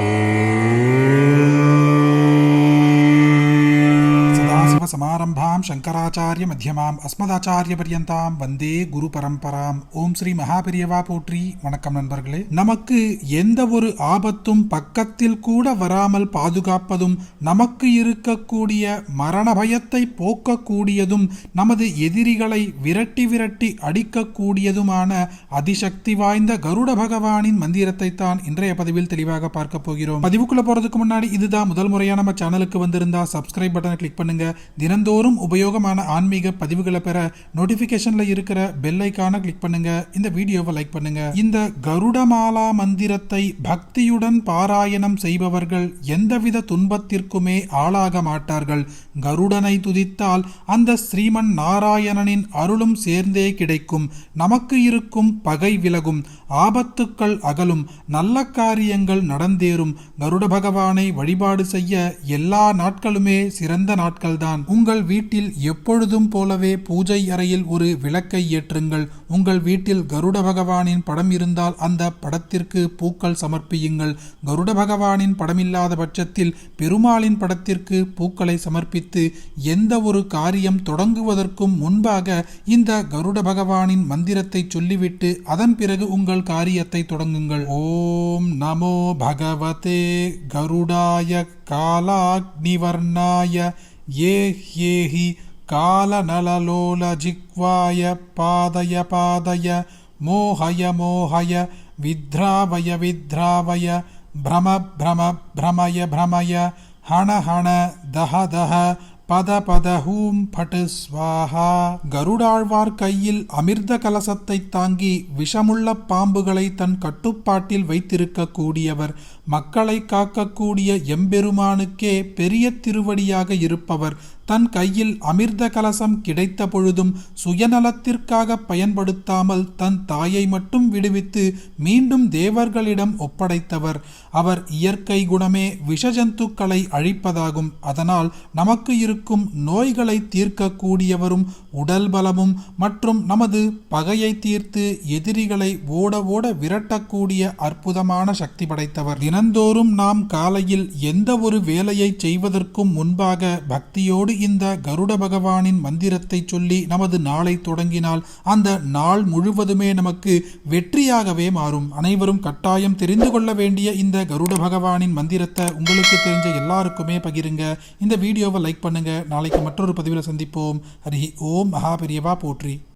Oh. Shankaracharya மத்தியமாம் அஸ்மதாச்சாரிய பரியந்தாம் வந்தே குரு பரம்பராம். ஓம் ஸ்ரீ மகாபெரியவா போற்றி. வணக்கம் நண்பர்களே. நமக்கு எந்த ஒரு ஆபத்தும் பக்கத்தில் கூட வராமல் பாதுகாப்பதும் நமக்கு இருக்கக்கூடிய மரண பயத்தை போக்கக்கூடியதும் நமது எதிரிகளை விரட்டி விரட்டி அடிக்கக்கூடியதுமான அதிசக்தி வாய்ந்த கருட பகவானின் மந்திரத்தை தான் இன்றைய பதிவில் தெளிவாக பார்க்க போகிறோம். பதிவுக்குள்ள போறதுக்கு முன்னாடி இதுதான் முதல் முறையா நம்ம சேனலுக்கு வந்திருந்தா சப்ஸ்கிரைப் பட்டனை கிளிக் பண்ணுங்க. தினந்தோறும் உபயோகமான ஆன்மீக பதிவுகளை பெற நோட்டிபிகேஷன்ல இருக்கிற பெல் ஐக்கான கிளிக் பண்ணுங்க. இந்த வீடியோவை லைக் பண்ணுங்க. இந்த கருடமாலா மந்திரத்தை பக்தியுடன் பாராயணம் செய்பவர்கள் எந்தவித துன்பத்திற்குமே ஆளாக மாட்டார்கள். கருடனை துதித்தால் அந்த ஸ்ரீமன் நாராயணனின் அருளும் சேர்ந்தே கிடைக்கும். நமக்கு இருக்கும் பகை விலகும். ஆபத்துக்கள் அகலும். நல்ல காரியங்கள் நடந்தேறும். கருட பகவானை வழிபாடு செய்ய எல்லா நாட்களுமே சிறந்த நாட்கள்தான். உங்கள் வீட்டில் எப்பொழுதும் போலவே பூஜை அறையில் ஒரு விளக்கை ஏற்றுங்கள். உங்கள் வீட்டில் கருட பகவானின் படம் இருந்தால் அந்த படத்திற்கு பூக்கள் சமர்ப்பியுங்கள். கருட பகவானின் படமில்லாத பட்சத்தில் பெருமாளின் படத்திற்கு பூக்களை சமர்ப்பித்து எந்த ஒரு காரியம் தொடங்குவதற்கும் முன்பாக இந்த கருட பகவானின் மந்திரத்தை சொல்லிவிட்டு அதன் பிறகு உங்கள் காரியத்தை தொடங்குங்கள். ஓம் நமோ பகவதே கருடாய காலாக்னிவர்ணாய ये हेहि कालनललोलजिह्वाय पादय पादय मोहय मोहय विध्रावय विध्रावय भ्रम भ्रम भ्रमय भ्रमय हण हण दह दह பத பத ஹூம் பட்டு ஸ்வாஹா. கருடாழ்வார் கையில் அமிர்த கலசத்தை தாங்கி விஷமுள்ள பாம்புகளை தன் கட்டுப்பாட்டில் வைத்திருக்க கூடியவர் மக்களை காக்கக்கூடிய எம்பெருமானுக்கே பெரிய திருவடியாக இருப்பவர் தன் கையில் அமிர்த கலசம் கிடைத்த பொழுதும் சுயநலத்திற்காக பயன்படுத்தாமல் தன் தாயை மட்டும் விடுவித்து மீண்டும் தேவர்களிடம் ஒப்படைத்தவர். அவர் இயற்கை குணமே விஷஜந்துக்களை அழிப்பதாகும். அதனால் நமக்கு இருக்கும் நோய்களை தீர்க்கக்கூடியவரும் உடல் பலமும் மற்றும் நமது பகையை தீர்த்து எதிரிகளை ஓட ஓட விரட்டக்கூடிய அற்புதமான சக்தி படைத்தவர். தினந்தோறும் நாம் காலையில் எந்த ஒரு வேலையை செய்வதற்கும் முன்பாக பக்தியோடு இந்த கருட பகவானின் மந்திரத்தை சொல்லி நமது நாளை தொடங்கினால் அந்த நாள் முழுவதுமே நமக்கு வெற்றியாகவே மாறும். அனைவரும் கட்டாயம் தெரிந்து கொள்ள வேண்டிய இந்த கருட பகவானின் மந்திரத்தை உங்களுக்கு தெரிஞ்ச எல்லாருக்குமே பகிருங்க. இந்த வீடியோவை லைக் பண்ணுங்க. நாளைக்கு மற்றொரு பதிவில் சந்திப்போம். ஹரி ஓம். மகாபெரியவா போற்றி.